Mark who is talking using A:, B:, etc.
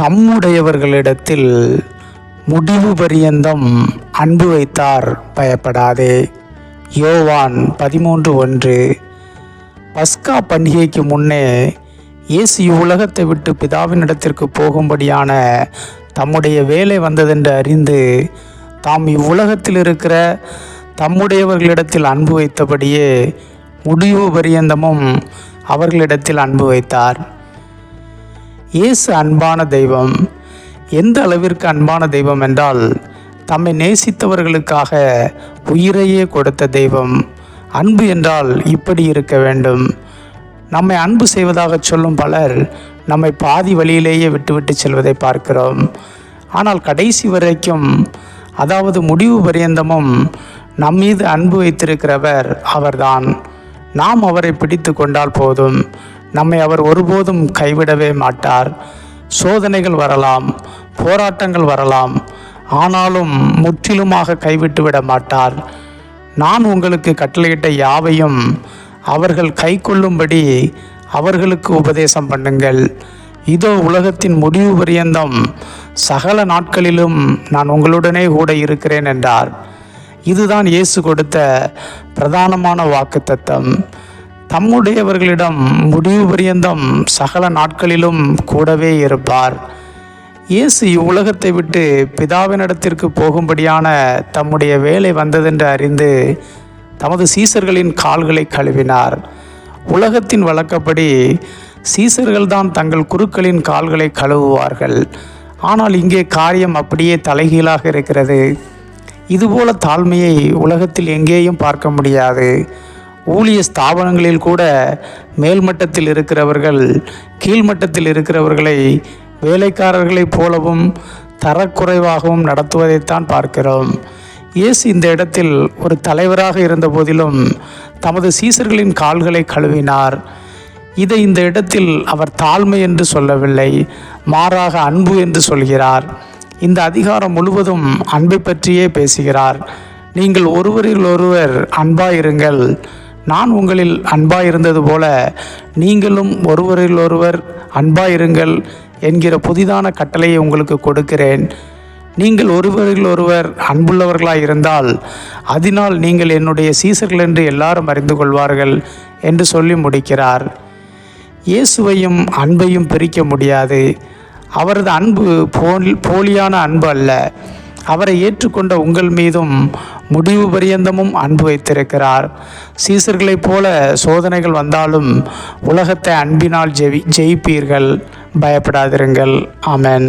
A: தம்முடையவர்களிடத்தில் முடிவு பரியந்தம் அன்பு வைத்தார் பயப்படாதே. யோவான் பதிமூன்று ஒன்று. பஸ்கா பண்டிகைக்கு முன்னே இயேசு இவ்வுலகத்தை விட்டு பிதாவின் இடத்திற்கு போகும்படியான தம்முடைய வேலை வந்ததென்று அறிந்து தாம் இவ்வுலகத்தில் இருக்கிற தம்முடையவர்களிடத்தில் அன்பு வைத்தபடியே முடிவு பரியந்தமும் அவர்களிடத்தில் அன்பு வைத்தார். இயேசு அன்பான தெய்வம். எந்த அளவிற்கு அன்பான தெய்வம் என்றால் தம்மை நேசித்தவர்களுக்காக உயிரையே கொடுத்த தெய்வம். அன்பு என்றால் இப்படி இருக்க வேண்டும். நம்மை அன்பு செய்வதாக சொல்லும் பலர் நம்மை பாதி வழியிலேயே விட்டுவிட்டு செல்வதை பார்க்கிறோம். ஆனால் கடைசி வரைக்கும் அதாவது முடிவு பரியந்தமும் நம் மீது அன்பு வைத்திருக்கிறவர் அவர்தான். நாம் அவரை பிடித்து கொண்டால் போதும். நம்மை அவர் ஒருபோதும் கைவிடவே மாட்டார். சோதனைகள் வரலாம் போராட்டங்கள் வரலாம் ஆனாலும் முற்றிலுமாக கைவிட்டு விட மாட்டார். நான் உங்களுக்கு கட்டளையிட்ட யாவையும் அவர்கள் கை கொள்ளும்படி அவர்களுக்கு உபதேசம் பண்ணுங்கள். இதோ உலகத்தின் முடிவு பரியந்தம் சகல நாட்களிலும் நான் உங்களுடனே கூட இருக்கிறேன் என்றார். இதுதான் இயேசு கொடுத்த பிரதானமான வாக்குத்தத்தம். தம்முடையவர்களிடம் முடிவு பரியந்தம் சகல நாட்களிலும் கூடவே இருப்பார். இயேசு இவ்வுலகத்தை விட்டு பிதாவினிடத்திற்கு போகும்படியான தம்முடைய வேலை வந்ததென்று அறிந்து தமது சீசர்களின் கால்களை கழுவினார். உலகத்தின் வழக்கப்படி சீசர்கள்தான் தங்கள் குருக்களின் கால்களை கழுவுவார்கள். ஆனால் இங்கே காரியம் அப்படியே தலைகீழாக இருக்கிறது. இதுபோல தாழ்மையை உலகத்தில் எங்கேயும் பார்க்க முடியாது. ஊழிய ஸ்தாபனங்களில் கூட மேல்மட்டத்தில் இருக்கிறவர்கள் கீழ்மட்டத்தில் இருக்கிறவர்களை வேலைக்காரர்களைப் போலவும் தரக்குறைவாகவும் நடத்துவதைத்தான் பார்க்கிறோம். இயேசு இந்த இடத்தில் ஒரு தலைவராக இருந்த போதிலும் தமது சீசர்களின் கால்களை கழுவினார். இதை இந்த இடத்தில் அவர் தாழ்மை என்று சொல்லவில்லை மாறாக அன்பு என்று சொல்கிறார். இந்த அதிகாரம் முழுவதும் அன்பை பற்றியே பேசுகிறார். நீங்கள் ஒருவரில் ஒருவர் அன்பாயிருங்கள். நான் உங்களில் அன்பாயிருந்தது போல நீங்களும் ஒருவரில் ஒருவர் அன்பாயிருங்கள் என்கிற புதிதான கட்டளையை உங்களுக்கு கொடுக்கிறேன். நீங்கள் ஒருவரில் ஒருவர் அன்புள்ளவர்களாக இருந்தால் அதனால் நீங்கள் என்னுடைய சீசர்கள் என்று எல்லாரும் அறிந்து கொள்வார்கள் என்று சொல்லி முடிக்கிறார். இயேசுவையும் அன்பையும் பிரிக்க முடியாது. அவரது அன்பு போல் போலியான அன்பு அல்ல. அவரை ஏற்றுக்கொண்ட உங்கள் மீதும் முடிவு பரியந்தமும் அன்பு வைத்திருக்கிறார். சீசர்களைப் போல சோதனைகள் வந்தாலும் உலகத்தை அன்பினால் ஜெவி ஜெயிப்பீர்கள். பயப்படாதிருங்கள். ஆமென்.